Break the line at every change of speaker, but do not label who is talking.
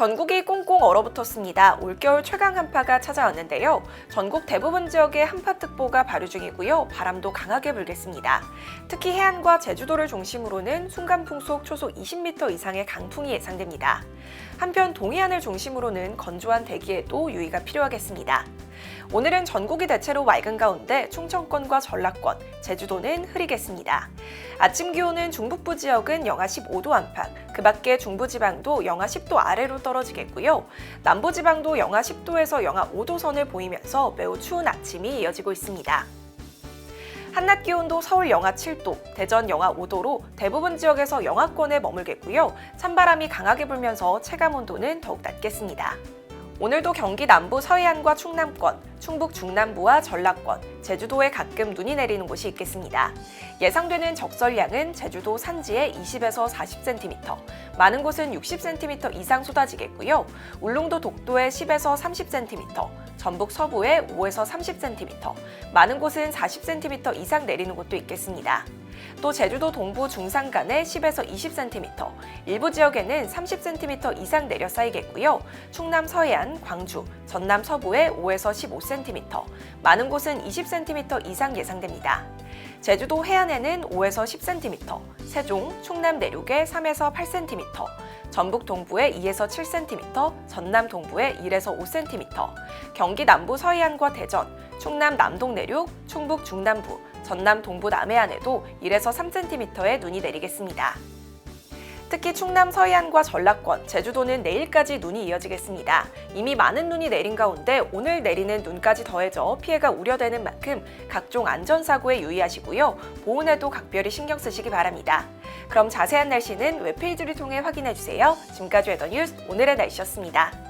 전국이 꽁꽁 얼어붙었습니다. 올겨울 최강 한파가 찾아왔는데요. 전국 대부분 지역에 한파특보가 발효 중이고요. 바람도 강하게 불겠습니다. 특히 해안과 제주도를 중심으로는 순간풍속 초속 20m 이상의 강풍이 예상됩니다. 한편 동해안을 중심으로는 건조한 대기에도 유의가 필요하겠습니다. 오늘은 전국이 대체로 맑은 가운데 충청권과 전라권, 제주도는 흐리겠습니다. 아침 기온은 중북부 지역은 영하 15도 안팎, 그 밖에 중부지방도 영하 10도 아래로 떨어지겠고요. 남부지방도 영하 10도에서 영하 5도 선을 보이면서 매우 추운 아침이 이어지고 있습니다. 한낮 기온도 서울 영하 7도, 대전 영하 5도로 대부분 지역에서 영하권에 머물겠고요. 찬바람이 강하게 불면서 체감 온도는 더욱 낮겠습니다. 오늘도 경기 남부 서해안과 충남권, 충북 중남부와 전라권, 제주도에 가끔 눈이 내리는 곳이 있겠습니다. 예상되는 적설량은 제주도 산지에 20에서 40cm, 많은 곳은 60cm 이상 쏟아지겠고요. 울릉도 독도에 10에서 30cm, 전북 서부에 5에서 30cm, 많은 곳은 40cm 이상 내리는 곳도 있겠습니다. 또 제주도 동부 중산간에 10에서 20cm, 일부 지역에는 30cm 이상 내려 쌓이겠고요. 충남 서해안, 광주, 전남 서부에 5에서 15cm, 많은 곳은 20cm 이상 예상됩니다. 제주도 해안에는 5에서 10cm, 세종, 충남 내륙에 3에서 8cm, 전북 동부에 2에서 7cm, 전남 동부에 1에서 5cm, 경기 남부 서해안과 대전, 충남 남동 내륙, 충북 중남부, 전남 동부 남해안에도 1에서 3cm의 눈이 내리겠습니다. 특히 충남 서해안과 전라권, 제주도는 내일까지 눈이 이어지겠습니다. 이미 많은 눈이 내린 가운데 오늘 내리는 눈까지 더해져 피해가 우려되는 만큼 각종 안전사고에 유의하시고요. 보온에도 각별히 신경 쓰시기 바랍니다. 그럼 자세한 날씨는 웹페이지를 통해 확인해 주세요. 지금까지 웨더 뉴스 오늘의 날씨였습니다.